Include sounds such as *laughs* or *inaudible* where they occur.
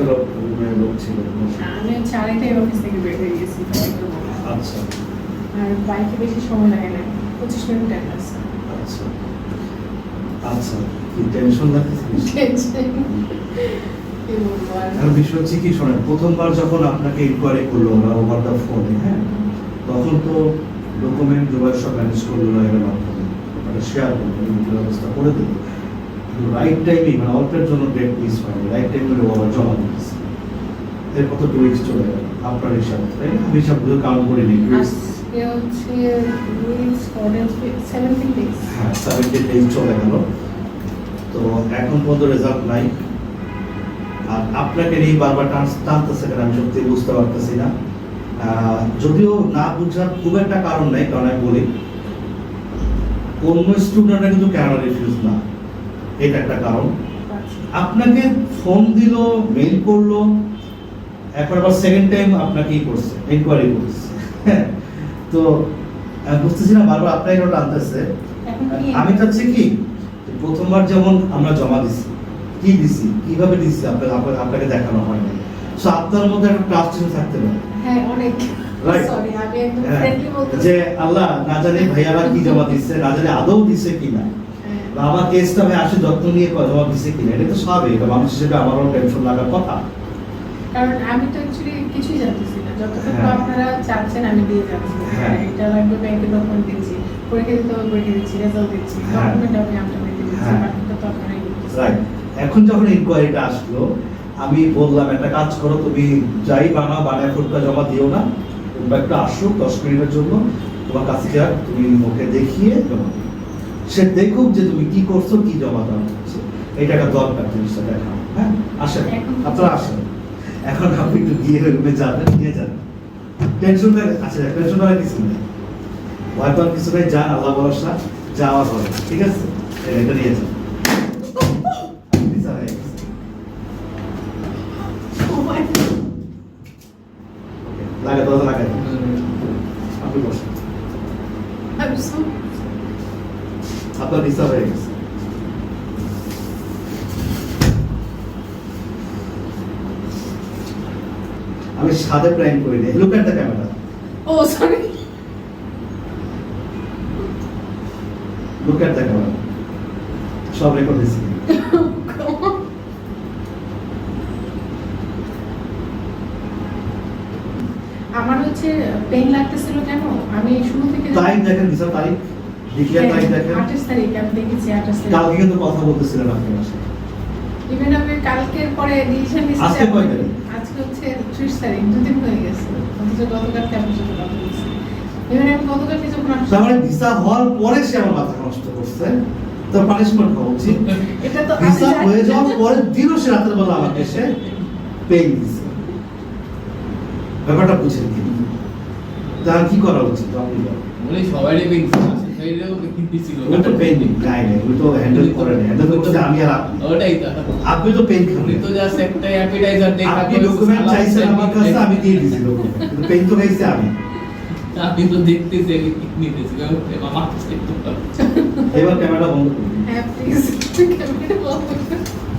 লোক লোক ছিল আমি হচ্ছে আড়াইটায় অফিস থেকে বের হয়ে গেছি আচ্ছা। আর বাইকে বেশি সময় লাগে না পঁচিশ মিনিট টাইম আছে আচ্ছা। আচ্ছা কি টেনশন আর? বিষয় হচ্ছে কি শোনেন প্রথমবার যখন আপনাকে ইনকোয়ারি করল ওরা ওভার দ্য ফোনে হ্যাঁ তখন তো ডকুমেন্ট জোগাড় সব ম্যানেজ করল এর মাধ্যমে। শেয়ার করল ব্যবস্থা করে দিল। রাইট টাইমে মানে অল্পের জন্য ডেট মিস হয়নি রাইট টাইমে জমা দিয়েছে। এর কত টু উইক্স চলে গেল আপনার হিসাব তাই না? হিসাবগুলো কাউন্ট করে নিই হ্যাঁ সেভেন্টি ডেজ চলে গেল। তো এখন পর্যন্ত রেজাল্ট নাই। আর আপনাকে নিয়ে বারবার টান- টানতেছে কেন? আমি সত্যি বুঝতে পারতেছি না। যদিও না বুঝার খুব একটা কারণ নেই কারণ আমি বলি অন্য স্টুডেন্টরা কিন্তু কেন রিফিউজ না। এটা একটা কারণ। আপনাকে ফোন দিল মেইল করল এখন আবার সেকেন্ড টাইম আপনাকে ই করছে ইনকোয়ারি করছে। *laughs* তো বুঝতেছি না বারবার আমি চাচ্ছি কি প্রথমবার যেমন আমরা জমা দিছি কি দিছি কীভাবে দিছি আপনাকে আপনাকে- দেখানো হয় না সো আপনার মধ্যে একটা ট্রাস্ট থাকতে পারে। হ্যাঁ অনেক। হ্যাঁ, যে আল্লাহ না জানি ভাইয়ারা কি জমা দিচ্ছে না জানি আদৌ দিছে কিনা। হ্যাঁ। বা আমার কেসটা আমি আসে যত্ন নিয়ে জমা দিচ্ছে কিনা এটা তো স্বাভাবিক এটা মানুষ হিসেবে আমারও টেনশন লাগার কথা কারণ আমি তো অ্যাকচুয়ালি কিছুই জানতেছি না যতটুকু হ্যাঁ। আপনারা চাচ্ছেন আমি দিয়ে যাচ্ছি হ্যাঁ। এটা লাগবে ব্যাংকে ডকুমেন্ট দিচ্ছি পরীক্ষা দিতে হবে পরীক্ষা দিচ্ছি রেজাল্ট দিচ্ছি হ্যাঁ। ডকুমেন্ট আমি আপনাদের দিচ্ছি হ্যাঁ। বাকিটা তো আপনারাই রাইট এখন যখন ইনকোয়ারিটা আসলো আমি বললাম একটা কাজ করো তুমি যাই বানাও বানায় ফোনটা জমা দিও না তোমরা একটু আসো দশ মিনিটের জন্য তোমার কাছে তুমি ওকে দেখিয়ে জমা দিও সে দেখুক যে তুমি কি করছ কি জমা হচ্ছে। এটা একটা দরকার জিনিসটা দেখা। হ্যাঁ আসেন আপনারা আসেন। এখন আপনি একটু গিয়ে রুমে যাবেন নিয়ে যান। টেনশন আচ্ছা টেনশন করার কিছু নেই। ভয় পাওয়ার কিছু নেই যান আল্লাহ ভরসা যাওয়া হবে ঠিক আছে? এটা নিয়ে যান। Oh লাগা দরজা লাগাই আপনি বসেন। আপনার ভিসা হয়ে গেছে। আমি সাদে প্ল্যান করি নি look at the camera Oh, sorry. Look at the camera সব রেকর্ড on. আমার হচ্ছে পেন লাগতেছিল কেন? আমি শুরু থেকে তারিখ দেখেন ভিসা তারিখ কালকে কিন্তু কথা বলতেছিলেন আপনি ইভেন আমি কালকের পরে ডিসিশন নিয়েছি আজকে কয় তারিখ? আজকে হচ্ছে ত্রিশ তারিখ দুদিন হয়ে গেছে। অথচ গতকালকে আপনার সাথে কথা বলছি। ইভেন আমি গতকালকে যখন আপনার তার মানে ভিসা হওয়ার পরে সে আমার মাথা নষ্ট করছে। তো পানিশমেন্ট হওয়া উচিত। এটা তো আমি ভিসা হয়ে যাওয়ার পরের দিনও সে রাতের বেলা আমাকে সে দিছে। ব্যাপারটা বুঝেন কি তার কি করা উচিত আপনি বলেন। সবারই আছে ছিল ওটা পেন নেই নাই নাই তো হ্যান্ডেল করে নেই হ্যান্ডেল করতে আমি আর আপনি। ওটাই তো। আপনি তো পেন খান তো জাস্ট একটা অ্যাপিটাইজার দেখা আপনি ডকুমেন্ট চাইছেন আমার কাছে আমি দিয়ে দিছি ডকুমেন্ট পেন তো খাইছে আমি। আপনি তো দেখতেছি আমি নিতেছি। এবার ক্যামেরা বন্ধ করুন হ্যাঁ প্লিজ ক্যামেরা বন্ধ করুন।